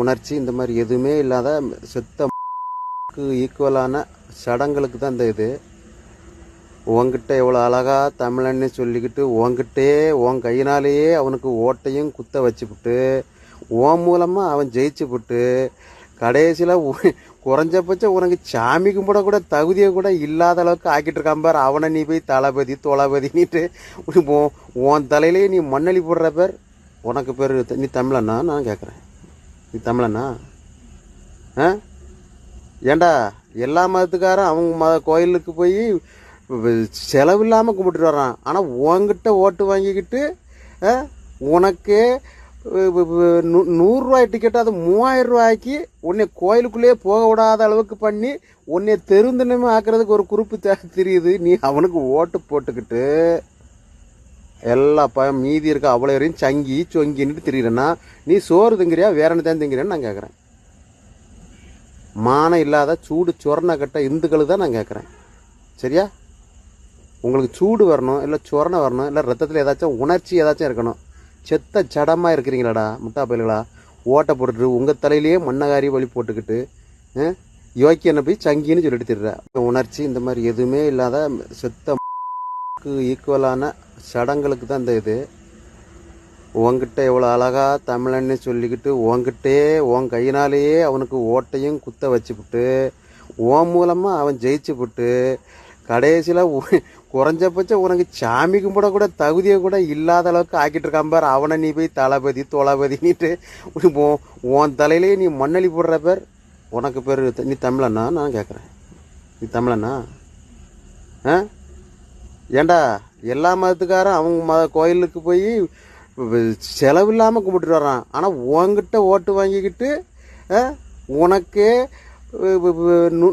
உணர்ச்சி இந்த மாதிரி எதுவுமே இல்லாத செத்த ஈக்குவலான சடங்களுக்கு தான் இந்த இது. உன்கிட்ட எவ்வளோ அழகா தமிழன்னு சொல்லிக்கிட்டு உன்கிட்டே உன் கையினாலேயே அவனுக்கு ஓட்டையும் குத்த வச்சுப்புட்டு உன் மூலமாக அவன் ஜெயிச்சுப்பட்டு கடைசியில் குறைஞ்சபட்சம் உனக்கு சாமி கும்பிட கூட தகுதியை கூட இல்லாத அளவுக்கு ஆக்கிட்டு இருக்கான் பார். அவனை நீ போய் தளபதி தொளபதினிட்டு உன் உன் தலையிலேயே நீ மண்ணளி போடுற பேர். உனக்கு பேர் நீ தமிழன்னா? நான் கேட்குறேன். நீ தமிழனா? ஆ? ஏண்டா எல்லா மதத்துக்காரும் அவங்க மத கோயிலுக்கு போய் செலவு இல்லாமல் கும்பிட்டுட்டு வர்றான். ஆனால் உன்கிட்ட ஓட்டு வாங்கிக்கிட்டு ஆ, உனக்கு நூறுரூவாய் டிக்கெட் அது மூவாயிரம் ரூபாய்க்கு உன்னை கோயிலுக்குள்ளேயே போக விடாத அளவுக்கு பண்ணி உன்னை தெருந்தினமே ஆக்குறதுக்கு ஒரு குறிப்பு தெரியுது. நீ அவனுக்கு ஓட்டு போட்டுக்கிட்டு எல்லா பயம் மீதி இருக்க அவ்வளோ வரையும் சங்கி சொங்கின்னு திரியிறேன்னா நீ சோறு திங்கிறியா வேற என்ன தான் திங்கிறேன்னு நான் கேட்குறேன் மானம் இல்லாத சூடு சொரண கட்ட இந்துக்களுக்கு தான் நான் கேட்குறேன் சரியா? உங்களுக்கு சூடு வரணும் இல்லை சொரண வரணும் இல்லை ரத்தத்தில் ஏதாச்சும் உணர்ச்சி ஏதாச்சும் இருக்கணும். செத்த சடமாக இருக்கிறீங்களாடா முட்டா பயல்களா? ஓட்டை போட்டுட்டு உங்கள் தலையிலேயே மண்ணகாரி வழி போட்டுக்கிட்டு யோக்கியனை போய் சங்கின்னு சொல்லிட்டு திடுற உணர்ச்சி இந்த மாதிரி எதுவுமே இல்லாத செத்த ஈக்குவலான சடங்களுக்கு தான் இந்த இது. உன்கிட்ட எவ்வளோ அழகா தமிழன்னு சொல்லிக்கிட்டு உன்கிட்டே உன் கையினாலேயே அவனுக்கு ஓட்டையும் குத்த வச்சுப்புட்டு உன் மூலமாக அவன் ஜெயிச்சுப்பட்டு கடைசியில் குறைஞ்சபட்சம் உனக்கு சாமி கும்பிட கூட தகுதியை கூட இல்லாத அளவுக்கு ஆக்கிட்டு இருக்கான் பார். அவனை நீ போய் தளபதி தொளபதினிட்டு உன் உன் தலையிலேயே நீ மண்ணளி போடுற பேர். உனக்கு பேர் நீ தமிழண்ணா? நான் கேட்குறேன் நீ தமிழண்ணா? ஆ? ஏண்டா எல்லா மதத்துக்காரும் அவங்க மத கோயிலுக்கு போய் செலவு இல்லாமல் கும்பிட்டுட்டு வர்றான். ஆனால் உன்கிட்ட ஓட்டு வாங்கிக்கிட்டு ஆ, உனக்கு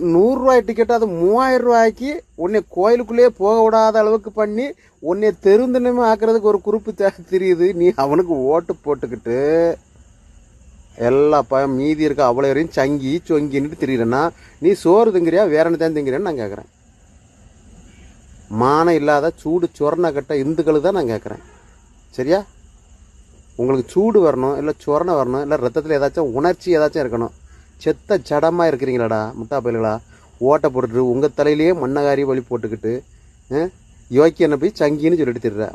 நூறுரூவாய் டிக்கெட் அது மூவாயிரம் ரூபாய்க்கு உன்னை கோயிலுக்குள்ளேயே போக விடாத அளவுக்கு பண்ணி உன்னை தெருந்தினமே ஆக்குறதுக்கு ஒரு குறிப்பு தெரியுது. நீ அவனுக்கு ஓட்டு போட்டுக்கிட்டு எல்லா பயம் மீதி இருக்க அவ்வளோ வரையும் சங்கி சொங்கின்னுட்டு திரியிறேன்னா நீ சோறு திங்கிறியா வேற என்ன தான் திங்கிறேன்னு நான் கேட்குறேன் மானம் இல்லாத சூடு சொரணை கட்ட இந்துக்களுக்கு தான் நான் கேட்குறேன். சரியா? உங்களுக்கு சூடு வரணும் இல்லை சொரணை வரணும் இல்லை ரத்தத்தில் ஏதாச்சும் உணர்ச்சி ஏதாச்சும் இருக்கணும். செத்த சடமாக இருக்கிறீங்களாடா முட்டா பயில்களா ஓட்டை போட்டுட்டு உங்கள் தலையிலேயே மண்ணகாரி வழி போட்டுக்கிட்டு யோக்கியனை போய் சங்கின்னு சொல்லிட்டு திடுற